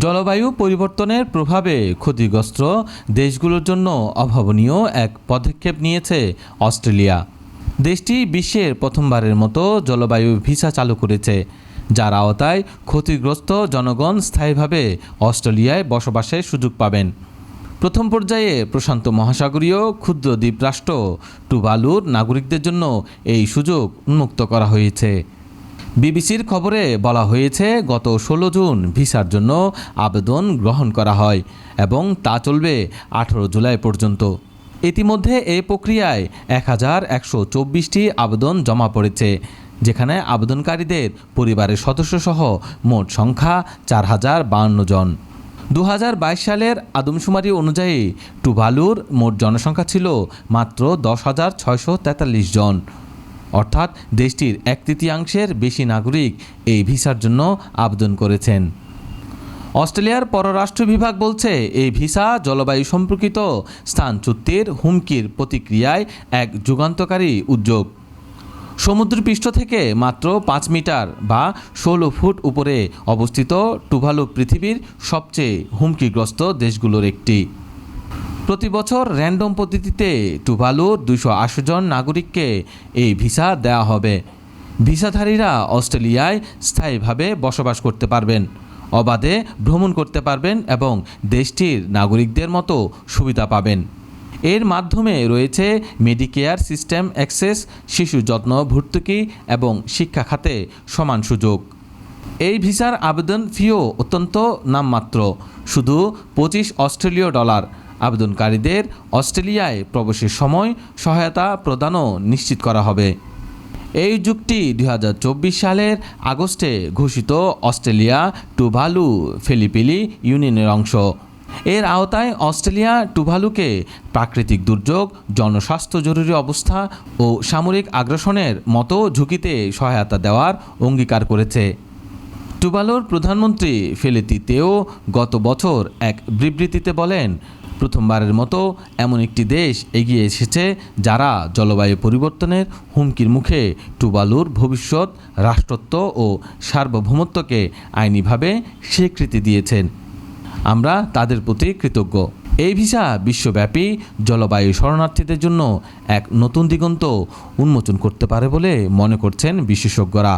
জলবায়ু পরিবর্তনের প্রভাবে ক্ষতিগ্রস্ত দেশগুলোর জন্য অভাবনীয় এক পদক্ষেপ নিয়েছে অস্ট্রেলিয়া। দেশটি বিশ্বের প্রথমবারের মতো জলবায়ু ভিসা চালু করেছে, যার আওতায় ক্ষতিগ্রস্ত জনগণ স্থায়ীভাবে অস্ট্রেলিয়ায় বসবাসের সুযোগ পাবেন। প্রথম পর্যায়ে প্রশান্ত মহাসাগরীয় ক্ষুদ্র দ্বীপরাষ্ট্র টুভালুর নাগরিকদের জন্য এই সুযোগ উন্মুক্ত করা হয়েছে। বিবিসির খবরে বলা হয়েছে, গত ষোলো জুন ভিসার জন্য আবেদন গ্রহণ করা হয় এবং তা চলবে আঠারো জুলাই পর্যন্ত। ইতিমধ্যে এই প্রক্রিয়ায় এক হাজার একশো চব্বিশটি আবেদন জমা পড়েছে, যেখানে আবেদনকারীদের পরিবারের সদস্যসহ মোট সংখ্যা চার হাজার বাহান্ন জন। দু হাজার বাইশ সালের আদমশুমারি অনুযায়ী টুভালুর মোট জনসংখ্যা ছিল মাত্র দশ হাজার ছয়শো তেতাল্লিশ জন। অর্থাৎ দেশটির এক তৃতীয়াংশের বেশি নাগরিক এই ভিসার জন্য আবেদন করেছেন। অস্ট্রেলিয়ার পররাষ্ট্র বিভাগ বলছে, এই ভিসা জলবায়ু সম্পর্কিত স্থান চুক্তির হুমকির প্রতিক্রিয়ায় এক যুগান্তকারী উদ্যোগ। সমুদ্রপৃষ্ঠ থেকে মাত্র পাঁচ মিটার বা ষোলো ফুট উপরে অবস্থিত টুভালু পৃথিবীর সবচেয়ে হুমকিগ্রস্ত দেশগুলোর একটি। প্রতি বছর র্যান্ডম পদ্ধতিতে টুভালুর দুশো আশি জন নাগরিককে এই ভিসা দেওয়া হবে। ভিসাধারীরা অস্ট্রেলিয়ায় স্থায়ীভাবে বসবাস করতে পারবেন, অবাধে ভ্রমণ করতে পারবেন এবং দেশটির নাগরিকদের মতো সুবিধা পাবেন। এর মাধ্যমে রয়েছে মেডিকেয়ার সিস্টেম অ্যাক্সেস শিশু যত্ন, ভর্তুকি এবং শিক্ষা খাতে সমান সুযোগ। এই ভিসার আবেদন ফিও অত্যন্ত নামমাত্র, শুধু পঁচিশ অস্ট্রেলীয় ডলার। আবেদনকারীদের অস্ট্রেলিয়ায় প্রবেশের সময় সহায়তা প্রদানও নিশ্চিত করা হবে। এই যুগটি দুই হাজার চব্বিশ সালের আগস্টে ঘোষিত অস্ট্রেলিয়া টুভালু ফিলিপিলি ইউনিয়নের অংশ। এর আওতায় অস্ট্রেলিয়া টুভালুকে প্রাকৃতিক দুর্যোগ, জনস্বাস্থ্য জরুরি অবস্থা ও সামরিক আগ্রাসনের মতো ঝুঁকিতে সহায়তা দেওয়ার অঙ্গীকার করেছে। টুভালুর প্রধানমন্ত্রী ফেলেতিতেও গত বছর এক বিবৃতিতে বলেন প্রথমবারের মতো এমন একটি দেশ এগিয়ে এসেছে যারা জলবায়ু পরিবর্তনের হুমকির মুখে টুবালুর ভবিষ্যৎ, রাষ্ট্রত্ব ও সার্বভৌমত্বকে আইনিভাবে স্বীকৃতি দিয়েছেন। আমরা তাদের প্রতি কৃতজ্ঞ। এই ভিসা বিশ্বব্যাপী জলবায়ু শরণার্থীদের জন্য এক নতুন দিগন্ত উন্মোচন করতে পারে বলে মনে করছেন বিশেষজ্ঞরা।